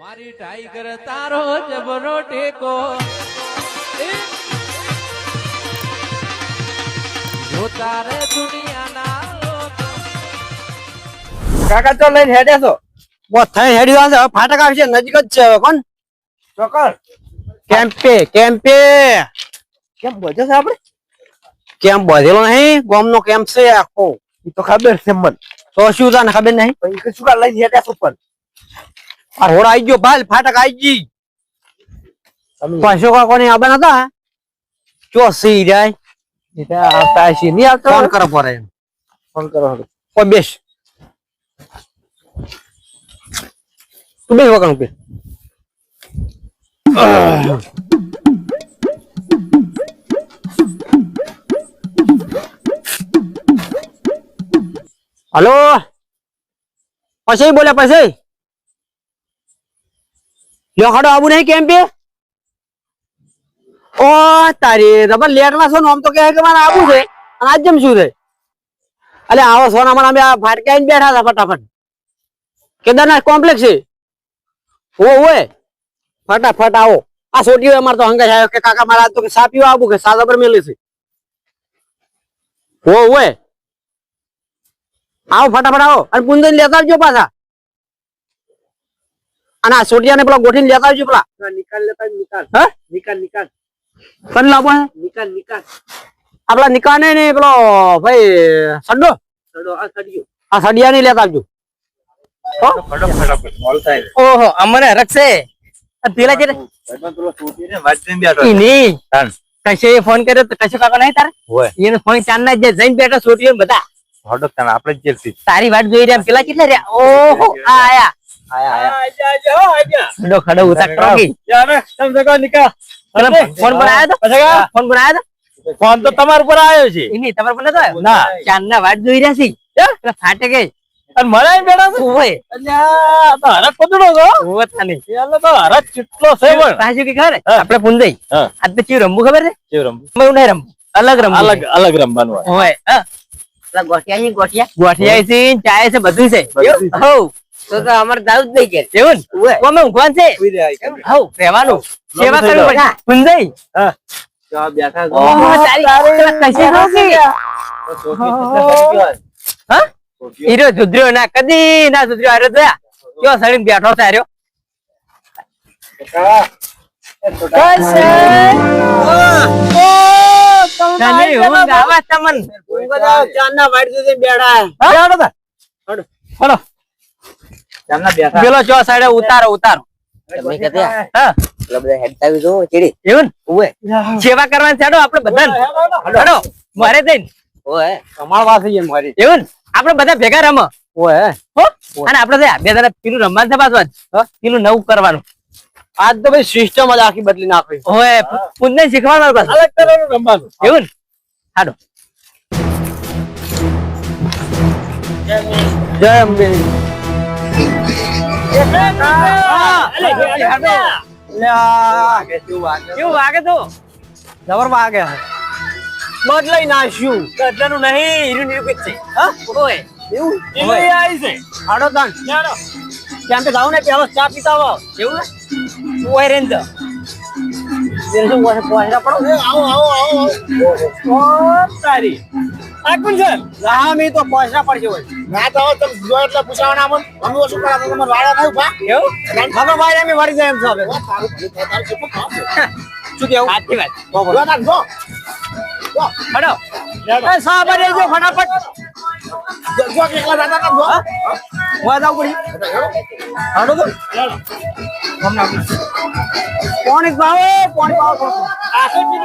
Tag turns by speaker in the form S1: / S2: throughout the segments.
S1: મારી ટાઈગર તારો જબરો ટેકો. જો તારે દુનિયાના
S2: કાકા તો લઈને હેડે છો?
S3: થઈ હેડી વાંધો ફાટક આવશે નજીક જ છે કોણ?
S2: ચોકર
S3: કેમ્પે કેમ્પે.
S2: કેમ બોજો છે આપણે?
S3: કેમ બધેલો નહીં ગોમનો કેમ્પ છે આખો.
S2: એ તો ખબર છે મન.
S3: તો શું તને ખબર નહીં?
S2: પણ શું કા લઈને હેડે છો પણ.
S3: આ રોડ આવી ગયો ભાલ ફાટક આવી ગઈ.
S2: તમે
S3: પાછો કોની આબા નતા ચોસી જાય.
S2: આવતા નહીં આવતો?
S3: ફોન કરો પડે
S2: ફોન કરો.
S3: કોઈ બેસ. તું બેસ વગર બેસ હલો? પછી બોલે પછી? લ્યો ખાડો આવું નહીં કેમ બે? ઓ, તારી રબર લેટમાં છો ને, આમ તો કહે કે મારે આવું છે. અને આજ જેમ શું છે? અલે, આવો સોના મને અમે આ ફાટકા આવીને બેઠા હતા ફટાફટ. કેદારનાથ કોમ્પ્લેક્સ છે. ઓ ઓય ફટાફટ આવો. આ સોટીઓ અમાર તો હંગાઈ આવ્યો કે કાકા મારા તો કે સા પીવા આવું કે સાદા પર મેલી છે. ઓ ઓય આવો, ફટાફટ આવો. અને પુંજન લેતા આવજો પાછા. અને આ સોટિયાને પેલા ગોઠીને લેતા આવજો પેલા.
S2: નિકાલ લેતા નિકાલ.
S3: હા?
S2: નિકાલ નિકાલ.
S3: કન લાવો હે?
S2: નિકાલ નિકાલ.
S3: આપલા નિકાને ને પેલો ભાઈ સડો
S2: સડો આ સડિયો.
S3: આ સડિયા નહીં લેતા આવજો.
S4: ઓહો અમને રખશે પેલા જે
S2: ને.
S4: કશે ફોન કર્યો તો કશો કાકા નહીં તારે? એને ફોન ચાર ના જે જઈને બેઠા છોટીઓ બધા.
S2: હડો તને આપણે જ જેલથી
S4: તારી વાત જોઈ રહ્યા પેલા કેટલા રહ્યા? ઓહો આ આયા. ખડો ખડો ઉતાર ટ્રોકી ફોન પર આયા તો? ફોન પર આયા તો?
S2: ફોન તો તમારા ઉપર આવ્યો છે.
S4: એની તમારે પર નતો આવ્યો
S2: ના.
S4: ચાર ના વાટ જોઈ રહ્યા છે. પેલા ફાટે ગઈ.
S2: અને મને અહીં બેઠા છે?
S4: ઓય
S2: અલ્યા, આ તો છો.
S4: ઓય તાની
S2: એટલે તો હરખ કેટલો છે પણ.
S4: પાછું કે ખબર આપણે પૂંજાઈ આજ તો ચીવ રમવું ખબર છે?
S2: કેવું રમવું?
S4: એવું નહીં રમવું. અલગ રમવું
S2: અલગ અલગ રમવાનું હોય.
S4: હોય હા. ગોઠિયા ગોઠિયા. ગોઠિયા. છે ચાય છે બધું છે.
S2: બધું છે.
S4: હો. તો તો અમારે દાઉદ નહીં કે. એવું ને? ઊંઘવાનું છે.
S2: સુઈ
S4: હો રહેવાનું. સેવા કરવી પડે. પૂંજાઈ
S2: હા. જો બેઠા.
S4: ઓહો તારી કશી રોકી? હા. હીરો સુધર્યો ના કદી ના સુધર્યો આરે દયા કયો સળીને બેઠો
S3: સુધી બેઠા.
S4: પેલો ચો સાઈડે ઉતારો ઉતારો.
S2: તમે કહેતા?
S4: હા. એવું ને? સેવા કરવાની છે હેડો આપણે હેડો મારે જઈને.
S3: જાય મારી.
S4: એવું આપણે બધા ભેગા રમો.
S3: ઓય
S4: હો? અને આપણે બે જણા પેલું રમવાનું છે પાછું પેલું નવું કરવાનું.
S3: આજ તો ભાઈ સિસ્ટમ જ આખી બદલી નાખી.
S4: ઓય પુનને શીખવાડવાનું પાછું
S2: અલગ કરવાનું રમવાનું.
S4: એવું ને? હાડો.
S3: જય અંબે
S4: કેવું વાગે તો?
S3: જબર વાગે બદલાઈ નાખ્યું.
S4: કદલાનું નહીં હીરું નિરૂપિત છે. હા? ઓય.
S3: એવું?
S2: એનું એ છે.
S3: હાડો તાન
S2: ચાલો.
S3: ત્યાં તો જાવ ને પેલો ચા પીતા આવો
S4: એવું ને? ઓય રેન તો
S3: તેને શું પડો.
S2: આવો, આવો, આવો, આવો. ઓ, તારી. આ કોણ છે?
S3: હા મી તો પોસરા પડશે હોય
S2: ના તો તમે જો એટલે પૂછાવાના આમ. અમે ઓછું કરા તો તમારે વાળા નહીં ઊભા.
S4: એવું
S3: હવે ભાઈ અમે વળી જાય એમ છે હવે
S2: ઓ, તારું ભલું થાય, તારું કેટલું કામ છે.
S3: શું કેવું
S4: સાચી વાત
S2: જો તાર, જો. જો.
S4: હાડો
S3: એ સા ભરી જો ફટાફટ
S2: જો, જો દાદા કામ, જો.
S3: જાવ પડી હાડો તો
S2: શું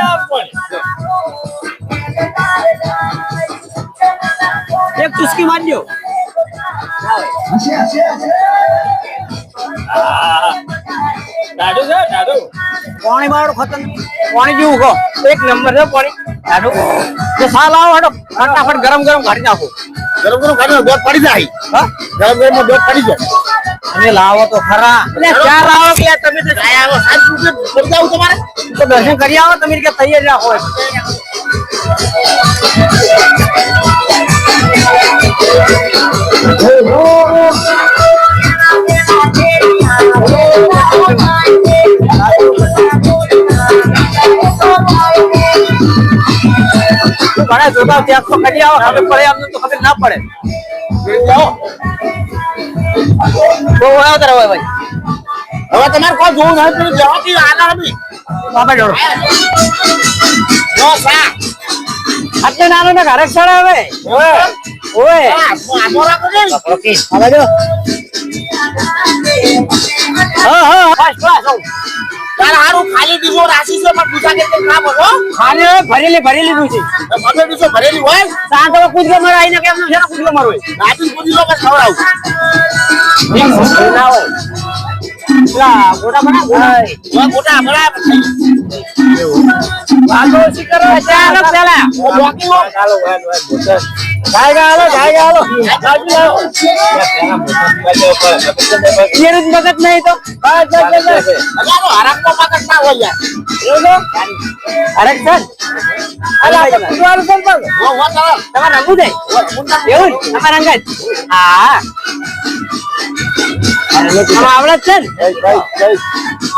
S2: આવું પડે?
S3: એક ચુસ્કી મારજો.
S2: દાદુ છે, દાદુ.
S3: પાણી મારો ખતમ પાણી જેવું કહો
S4: એક નંબર છે પાણી હાડો
S3: જે સા લાવો હાડો ફટાફટ ગરમ ગરમ કાઢી નાખો
S2: ગરમ ગરમ કાઢી દોધ પડી જાય.
S3: હા
S2: ગરમ ગરમમાં દોધ પડી જાય.
S3: અને લાવો તો ખરા
S4: એટલે ક્યાં લાવો કે તમે તો
S2: આયા આવો, સાત શું છે? પડી તમારે?
S3: તો દર્શન કરી આવો તમે કે તૈયાર રાખો
S2: Oh,
S3: ઘણા જોતા ત્યાં તો કરી આવો પડે તો ખબર ના પડે. બહુ વળાવ તરફ ભાઈ.
S5: હવે તમારે કોઈ જોવું નથી પેલું જવાથી આગળ બી
S3: બાપા જોડો. આટલે નાનો ને ઘરે ચડાવે. હવે
S5: ઓય.
S3: ઓય
S5: આ આમો રાખો ને.
S3: આ બાજુ. હા હા ફર્સ્ટ ક્લાસ
S5: તાર હારું ખાલી દીવો રાશી છે પણ પૂછા કે કામ હો?
S3: ખાલી ભરેલી ભરેલી છે.
S5: મને દીસો ભરેલી હોય.
S3: સાંજ હવે કૂદકે મારો આવીને કેમ છે ને કૂદકે મારો હોય.
S5: રાતી પૂછી લો કે ખવડાવું.
S3: ના હોય. ગોટા બના ગોટા મગજ નહીં તો બસ બસ બસ
S5: અલ્યા તો હરામનો મગજ ના હોય યાર
S3: અરે સર અરે આપણે કૂદવાનું પણ.
S5: હો ચાલો
S3: તમારે? તમારે જ હા આવડે છે ને.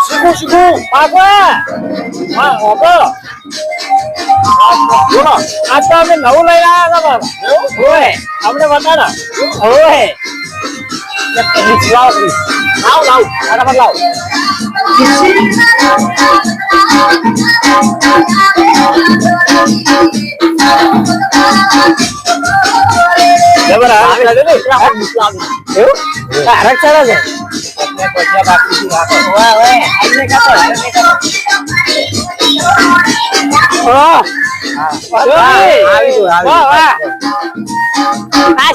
S5: શીખું શીખું.
S3: આ તો અમે નવું લઈ આવ્યા હતા ઓય
S5: આપણે બતાડા.
S3: ઓય. લાવ
S5: લાવ. લાવ
S3: ફટાફટ લાવ. એવું હરક ચાલે છે વાહ
S5: આવી ગયું, આવી
S3: વાહ વાહ. આ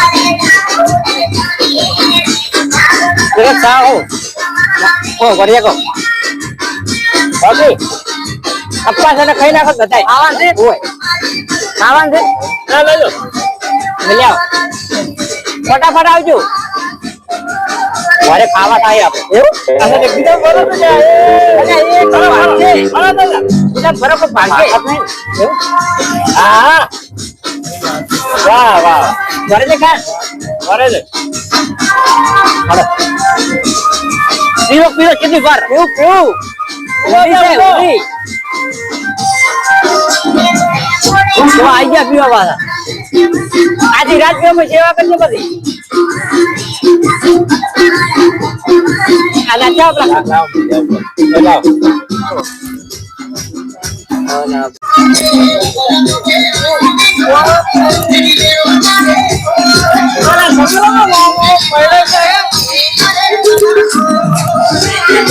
S3: સેવા. કે હો ઓ એક વરિયા કો બાકી અપ્પા સાથે ખાઈ નાખો બધાય. આવાન છે હોય આવાન છે મિલ્યા ફટાફટ આવજો. મારે ખાવા થાય આપણે. એવું? બીજા એકદમ બરોબર છે અરે એ બરાબર છે બરાબર એકદમ બરાબર ભાગે? એવું હા. વાહ વાહ. ઘરે છે ખાસ? ઘરે છે. હાલો. પીવો પીવો કેટલી વાર? પીવું પીવું. ઊભી છે ઊભી આઈ ગયા પીવા પાછા? આજે રાત પીવામાં સેવા કરજો બધી.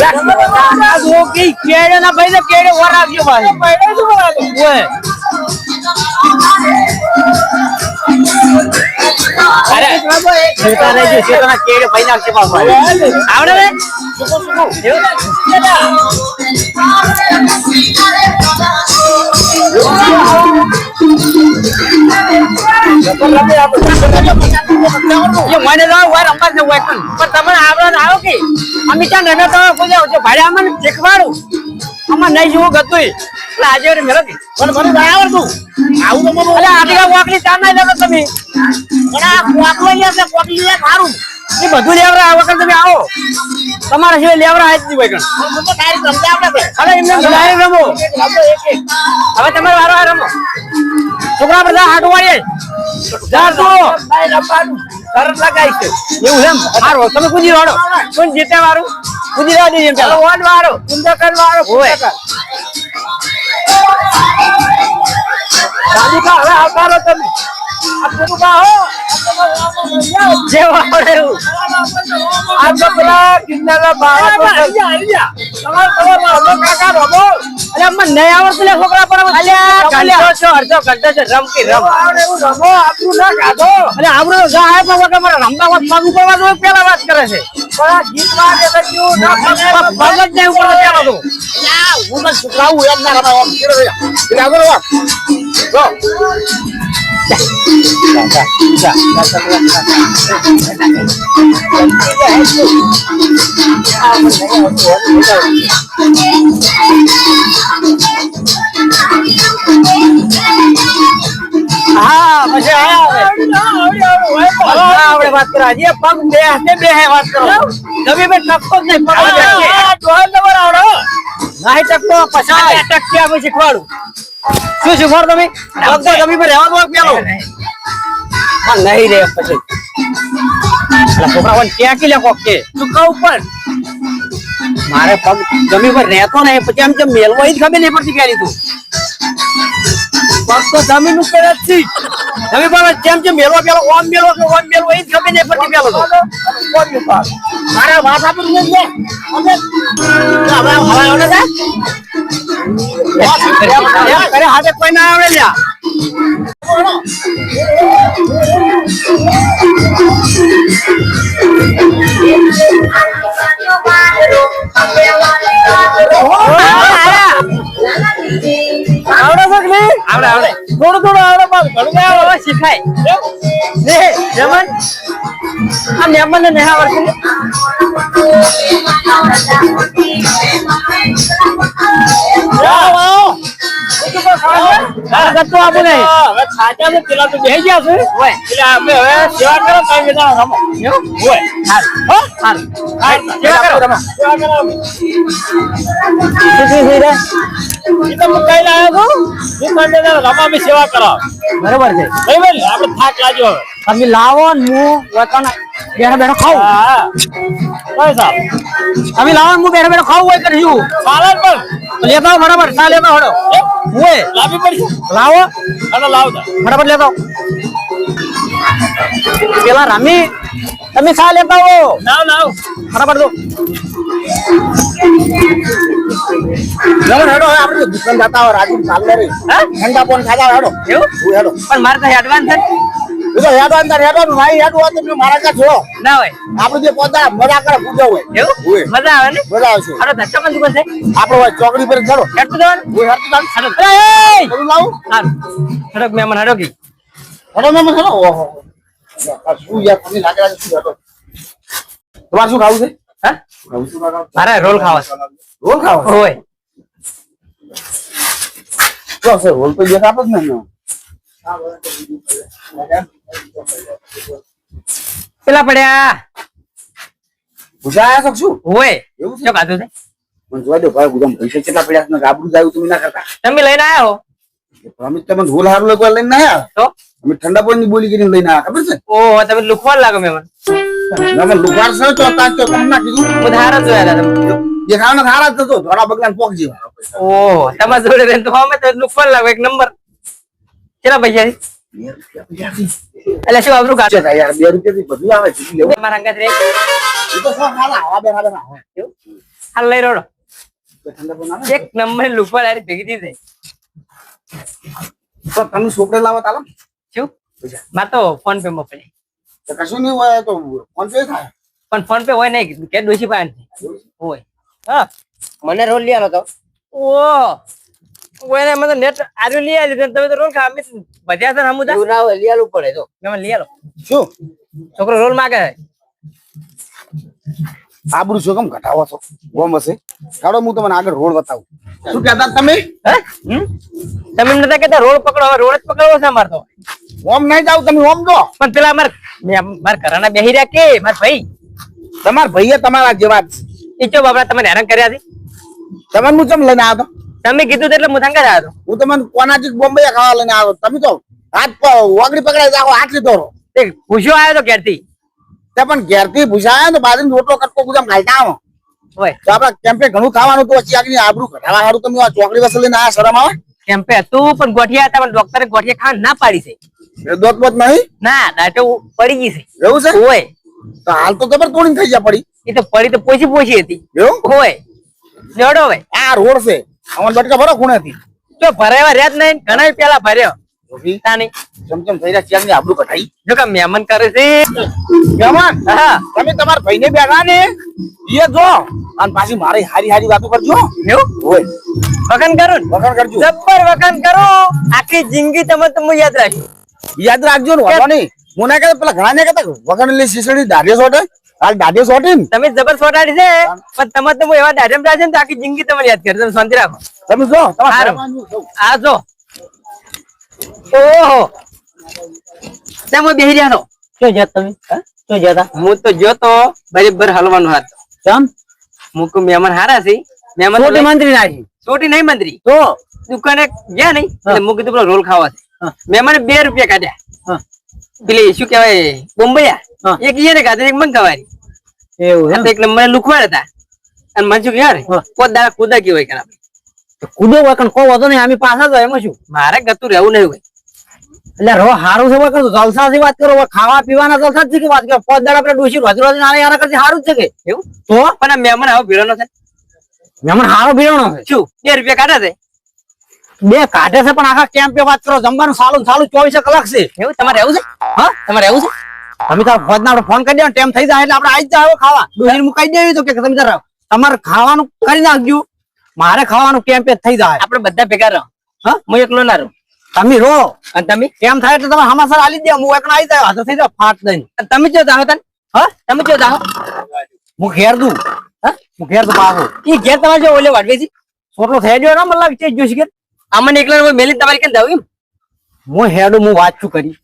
S3: આ ના ચા પેલા કેળે ના ભાઈ તો કેળે વર આવજો ભાઈ. ઓય. અરે જોતા રહેજો શેતાના કેળે ભાઈ નાખશે પાછો આવડે રે એવું? એ મને તો વાર રમવા છે હોય પણ પણ તમને આવડે આવો કે. અમે ત્યાં નમે તો કોઈ આવજો ભાડે અમને શીખવાડું. અમાર નહીં જોવું ગતું એટલે આજે વળી મેળો
S5: મને ના આવડતું. આવું તો મને
S3: આટલા વાકડી ચાર ના તમે.
S5: પણ આ ને કોકલી યાર ખારું.
S3: એ બધું લેવરા આ વખત તમે આવો. તમારા સિવાય લેવરા આજ નહીં હોય
S5: છે
S3: અરે એમને ડાયરેક્ટ રમો. હવે તમારે વારો આ રમો. છોકરા બધા હાટું વાળીએ. તરત લગાઈ છે. એવું એમ? હારો તમે કુદી વાળો. કોણ જીતે વાળું કુદી રાવ દેજે પેલો. વન વાળો કુંદકર વાળો કુંદકર દાદી કા હવે આવતા રહો તમે. જે વાળો એવું. આ તો પેલા કિન્નરના બાળકો તમારે તમારે રમો કાકા રમો. અરે અમને નહીં આવડતું લે છોકરા પર અલ્યા ઘંટો છો અડધો ઘંટો છે રમ કે રમ. આવડે એવું રમો આપણું ના કાઢો અરે આપણો જા હે પણ વગર મારે રમવા વાત પગ ઉપર વાત પેલા વાત કરે છે. પણ આ ગીત તો કેવું ના પગ જ નહીં ઉપર ચાલો તો
S5: હું તો છોકરાઓ એમ ના રમાય આમ રે એટલે આગળ વા જો. હા મજા આપણે વાત કરવા જે પગ બે હાથે બે વાત કરો. તમે બે ટપકો જ નહીં પગ
S2: નંબર આવડો.
S5: નહીં ટકતો પછાડ ટકતી આપણે શીખવાડું શું શીખવાડો તમે? પગ તમે પર રહેવા દો પેલો. હા નહીં રે પછી. અલા છોકરાઓને ક્યાં કે લે કોક કે ચૂકા ઉપર મારે પગ જમી પર રહેતો નહીં પછી આમ જેમ મેલવો ખબર નહીં પડતી ક્યારે તું. પગ તો જમીન ઉપર જ છે પણ જેમ જેમ મેળો પેલો ઓમ મેલવો કે ઓમ મેલવો એ જ ને પડતી પેલો તો. મારા વાત પર ઊભો છે. અમે હવે હવે ઓને છે અરે હાથે કોઈ ના આવડે લ્યા. આવડે
S4: આવડે.
S2: થોડું થોડું આવડે.
S5: હવે શીખાય. ને જમન આ મેમન ને નેહા આવડતું ગત્તો આપું નહીં
S2: હવે ખાધા ને પેલા તો બેસી ગયા છે.
S5: હોય
S2: એટલે આપણે હવે સેવા કરો તો અમે રમો. હોય. હો?
S5: હારું
S2: હા,
S5: સેવા કરો.
S2: સેવા કરો
S5: શું શું થઈ જાય?
S2: એ તો હું કઈ લાવ્યો છું. હું તમને જણા રમો સેવા કરો.
S5: બરોબર છે
S2: બરાબર? આપણે થાક લાગ્યો હવે.
S5: તમે લાવો ને હું વતન બેઠા બેઠા ખાવું
S2: હા, હા. કઈ સાહેબ?
S5: અમે લાવો ને હું બેઠા બેઠા ખાવું હોય કરશું
S2: ચાલે ને પણ?
S5: લેતા બરાબર સા લેતા હડો? હોય
S2: લાવવી પડશે?
S5: લાવો
S2: અને લાવ.
S5: ફટાફટ લેતા. પેલા રામી તમે સા લેતા હો
S2: લાવ, લાવ.
S5: બરાબર દો હેડો આપણે દુકાન જતા હોય રાજુ ચાલે રે
S4: હા?
S5: ઠંડા પોન ખાતા હેડો
S4: એવું
S5: હેડો
S4: પણ મારે તો એડવાન્સ ને.
S5: એ તો હેડો અંદર હેડો ને ભાઈ હેડો હોય તો મારા કાં છો.
S4: ના હોય.
S5: આપણે જે પોતા મજા કરે પૂજો હોય.
S4: એવું?
S5: હોય.
S4: મજા આવે ને?
S5: મજા આવશે
S4: અરે ધક્કા પણ દુકાન છે.
S5: આપણે હોય ચોકડી પર ચડો.
S4: હેઠું જવાનું
S5: હું હેડતો જાઉં.
S4: હાલો.
S5: એ, બધું લાવું?
S4: મહેમાન હડો કી
S5: હેડો મેમ હેડો. ઓહો આ શું યાર તમને લાગે છે શું હેડો? તમારે શું ખાવું છે?
S4: હા? મારે રોલ ખાવા છે.
S5: રોલ ખાવા?
S4: હોય.
S5: રોલ તો ને જ નહીં
S4: પેલા પડ્યા.
S5: પૂછાયા શકશું
S4: હોય.
S5: એવું
S4: શું ખાધું છે?
S5: મને જોવા દો ભાઈ ગુદામ પૈસા કેટલા પડ્યા છે? ગાબડું જાય તમે ના કરતા.
S4: તમે લઈને આયા
S5: અમે તમે રોલ હારું લગવા લઈને ના આવ્યા
S4: તો?
S5: અમે ઠંડા પાણી ની બોલી કરીને લઈને આવ્યા ખબર છે?
S4: ઓહો તમે લુખવા લાગો મહેમાન
S5: અમે લુકાર છે તો તાજ તો તમને કીધું.
S4: હું જોયા તમે.
S5: દેખાવાના સારા થતો ધોળા બગલા પોક જેવા.
S4: ઓહો તમારા જોડે તો અમે તો લુખવા લાગો એક નંબર. કેટલા પૈસા છે એટલે શું આપણું
S5: છે તાર યાર બે રૂપિયા થી બધું આવે છે લેવું?
S4: તમારા અંગાત રે.
S5: એ તો શું હાલ આવા બે ના
S4: હાલ. લઈ રોડો. એક નંબર લુપર ડાયરેક્ટ ભેગી થઈ જાય.
S5: તો તમે છોકરે લાવો તાલો.
S4: શું? મારે તો ફોન પે મોકલે.
S5: તો કશું નહીં હોય તો ફોન પે થાય?
S4: પણ ફોન પે હોય નહીં કે ડોસી પાસે હોય. હા.
S5: મને રોલ લઈ આલો તો.
S4: ઓ. ઓય મને નેટ આર્યું લઈ આવી તમે તો રોલ ખા અમે વધ્યા છે ને હમુદા
S5: ના લઈ આલું પડે તો.
S4: મેં લઈ આલો.
S5: શું?
S4: છોકરો રોલ માગે
S5: આબરૂ છો કેમ ઘટાવો છો? ગોમ હશે. કાઢો હું તમને આગળ રોડ બતાવું. શું કહેતા તમે?
S4: હે? તમે નતા કહેતા રોડ પકડો હવે રોડ જ પકડવો છે અમારે તો.
S5: ઓમ નહીં જાવ તમે ઓમ જો.
S4: પણ પેલા માર માર ઘરના બેહી રહ્યા કે માર ભાઈ?
S5: તમારા ભાઈએ તમારા જેવા જ.
S4: ઈ ચો બાપડા તમે હેરાન કર્યા છે?
S5: તમને હું ચમ લઈને આવ્યો
S4: તમે કીધું એટલે હું થંગા આવ્યો
S5: હું તમને કોનાથી બોમ્બે ખાવા લઈને આવ્યો. તમે તો હાથ પ- પકડાઈ જાઓ હાથ લીધો.
S4: તે પૂછ્યો આવ્યો તો ઘેરથી.
S5: તે પણ ઘેરથી ભૂસાયા ને બાજરી રોટલો કટકો ગુદામ ઘાલતા આવો.
S4: હોય
S5: તો આપડા કેમ્પે ઘણું ખાવાનું તો પછી આગળ આબરૂ ઘટાડવા સારું તમે આ ચોકડી વસલ લઈને આ શરમ આવે?
S4: કેમ્પે તું પણ ગોઠિયા હતા પણ ડોક્ટરે ગોઠિયા ખાવા ના પાડી છે.
S5: દોત બોત નહીં?
S4: ના દાટો પડી ગઈ છે.
S5: એવું છે?
S4: હોય
S5: તો હાલ તો ખબર તોડીને થઈ ગયા પડી.
S4: એ તો પડી તો પોચી પોચી હતી.
S5: એવું?
S4: હોય જડો હોય
S5: આ રોડ છે. અમાર બટકા ભરો ખૂણેથી.
S4: જો ભરાવા રહ્યા જ નહીં ઘણા પેલા ભર્યો. તાની
S5: ચમચમ થઈ રહ્યા ને આબડું કઢાઈ.
S4: જો કે મહેમાન કરે છે.
S5: મહેમાન?
S4: હા.
S5: તમે તમારા ભાઈને બેઠા ને એ જો અને પાછી મારી હારી હારી વાતો કરજો.
S4: એવું?
S5: હોય.
S4: વખાણ કરો?
S5: વખાણ કરજો.
S4: જબ્બર વખાણ કરો. આખી જિંદગી તમે તમે યાદ રાખજો.
S5: યાદ રાખજો ને વાંધો નહીં. મુના ના કહેતા પેલા ઘણા ને કહેતા વગર લે શીશડી દાઢીઓ સોટે હાલ દાઢીઓ સોટી
S4: તમે જબર સોટાડી છે પણ તમે તો એવા દાઢમ છે ને આખી જિંદગી તમને યાદ કરે. તમે શાંતિ રાખો.
S5: તમે જો.
S4: આ જો. ઓહો. તમે બેહી રહ્યા છો.
S3: શું જત તમે? હા? શું
S4: હું તો જો તો બરાબર હલવાનો હાથ
S3: ચમ?
S4: મુક મહેમાન હારા છે. મહેમાન છોટી
S3: મંત્રી નાખી.
S4: છોટી નહીં મંત્રી.
S3: તો
S4: દુકાને ગયા નહીં એટલે મું કીધું પેલો રોલ ખાવા છે.
S3: હા.
S4: મહેમાને બે રૂપિયા કાઢ્યા.
S3: હા.
S4: પેલી શું કહેવાય બોમ્બૈયા?
S3: હા.
S4: એક ઈને કાઢે એક મન ખવારી
S3: એવું
S4: એક નંબર લુખવાડ હતા. અને કે યાર
S3: હા.
S4: દાડા કુદા કેવાય કરા
S3: કુદો હોય કણ કો વાંધો નહીં અમે પાછા જાય એમાં શું?
S4: મારે ગતું રહેવું નહીં હોય.
S3: એટલે રો હારું છે હોય કરું જલસા થી વાત કરો ખાવા પીવાના જલસા જ કે વાત કરો? પોત દાડા આપણે ડોસી રોજ રોજ નાના યાર કરતી સારું જ છે કે?
S4: એવું?
S3: તો?
S4: પણ મહેમાન આવો ભીડો છે.
S3: મહેમાન હારો ભીડણો છે?
S4: શું? બે રૂપિયા કાઢે છે?
S3: બે કાઢે છે પણ આખા કેમ્પે વાત કરો જમવાનું સાલું સાલું ચોવીસ કલાક છે.
S4: એવું? તમારે એવું છે?
S3: હા?
S4: તમારે એવું છે?
S3: તમે તાર ફોન આપણે ફોન કરી દે ટાઈમ થઈ જાય એટલે આપણે આવી જાવ ખાવા. ડોશી મુકાઈ દેવી તો કે તમે તાર તમારે ખાવાનું કરી નાખજો. મારે ખાવાનું કેમ્પ થઈ જાય.
S4: આપણે બધા ભેગા રહો.
S3: હા?
S4: હું એકલો ના રહું.
S3: તમે રો
S4: અને તમે?
S3: કેમ થાય એટલે તમે હમાસર આલી દે હું એકનો આવી જાય હાથે થઈ જાય ફાટ દઈને.
S4: તમે જો જાઓ તને?
S3: હા?
S4: તમે જો જાઓ?
S3: હું ઘેર દઉં. હા? હું ઘેર તો પાછો.
S4: એ ઘેર તમારે જો ઓલે વાડવે છે?
S3: સોટલો થઈ ગયો ને મતલબ ચેજ જોઈશ કે.
S4: આમને એકલા મેલી તમારે કેમ જાવ એમ?
S3: હું હેડું હું વાંચું કરી?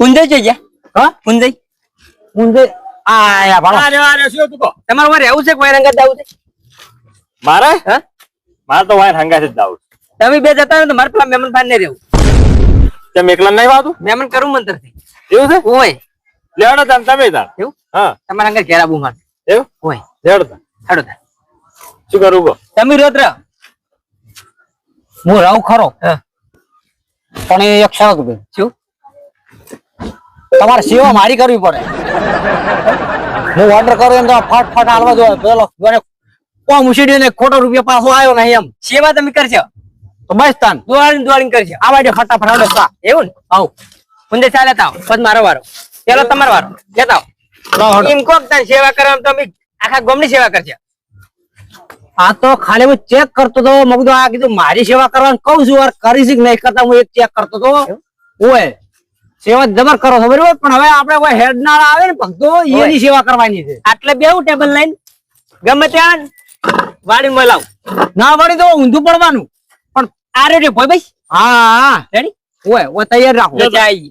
S4: ઊંધે છે ગયા
S3: હા?
S4: ઊંધે
S3: હું આયા ભાળો
S2: અરે અરે શું તું કહો?
S4: તમારે મારે રહેવું છે કોઈ રંગત જવું છે?
S2: મારે?
S4: હા?
S2: મારે તો વાય હંગા જ જાવ
S4: તમે બે જતા રહો તો મારે પેલા મહેમાન ભાઈ નહીં રહેવું.
S2: તેમ એકલા નહીં વાતું?
S4: મહેમાન કરું મંતરથી
S2: એવું છે?
S4: ઓય
S2: લેવડો તાન તમે તાન
S4: એવું?
S2: હા.
S4: તમારા અંગર ઘેર આવું
S2: એવું?
S4: ઓય
S2: લેવડો તાન
S4: હાડો તાર.
S2: શું કરું કહો?
S4: તમે રોત રહો.
S3: હું રહું ખરો.
S4: હા.
S3: પણ એ એક ભાઈ
S4: શું?
S3: તમારે સેવા મારી કરવી પડે. હું ઓર્ડર કરું એમ તો ફટ ફટ હાલવા દો. પેલો કોમ ઉછીડી ને ખોટો રૂપિયા પાછો આવ્યો નહીં એમ.
S4: સેવા તમે કરશો
S3: તો બસ તાન.
S4: દોડીને દોડીને કરશો
S3: આવા જો ફટાફટ આવડે સા.
S4: એવું ને?
S3: આવ.
S4: ઊંધે ચાલે તાવ પછી મારો વારો. પેલો તમારો વારો. લેતા
S3: લાવ
S4: એમ કોક તાર સેવા કરવા તો અમે આખા ગોમની સેવા કરશે
S3: આ તો ખાલી હું ચેક કરતો તો મગદો આ કીધું મારી સેવા કરવાનું કઉ છું વાર કરીશ કે નહીં. કરતા હું એક ચેક કરતો તો ઓય સેવા જબર કરો ખબર પણ હવે આપણે કોઈ હેડનાર આવે ને ભક્તો એની સેવા કરવાની છે.
S4: આટલે બેવું ટેબલ લઈને? ગમે ત્યાં વાડી મળાવ
S3: ના વળી તો ઊંધું પડવાનું.
S4: પણ આ રેડી ભાઈ ભાઈ?
S3: હા. હા
S4: રેડી
S3: ઓય ઓય તૈયાર રાખો.
S4: જાય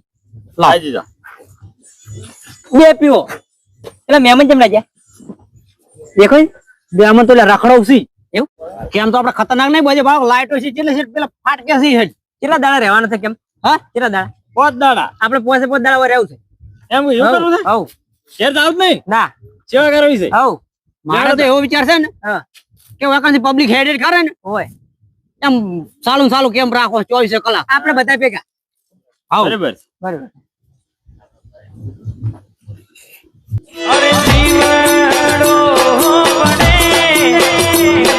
S2: લાવી. જા
S4: બે પીવો એટલે મહેમાન કેમ લાગ્યા દેખો ને.
S3: બે આમાં તો એટલે રખડવશી
S4: એવું?
S3: કેમ તો આપણે ખતરનાક નહીં બજે ભાવ લાઈટો છે એટલે પેલા ફાટકે છે
S4: કેટલા દાડા રહેવાના છે કેમ?
S3: હા?
S4: કેટલા દાડા?
S2: પાંચ દાડા
S4: આપણે પોસે પાંચ દાડા રહેવું
S3: મારો તો એવો વિચાર છે ને કે પબ્લિક હેડેડ કરે ને
S4: હોય.
S3: એમ સાલું સાલું કેમ રાખો? ચોવીસ કલાક.
S4: આપણે બધા ભેગા.
S2: અરે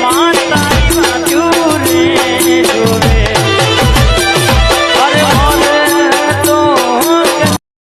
S4: માતા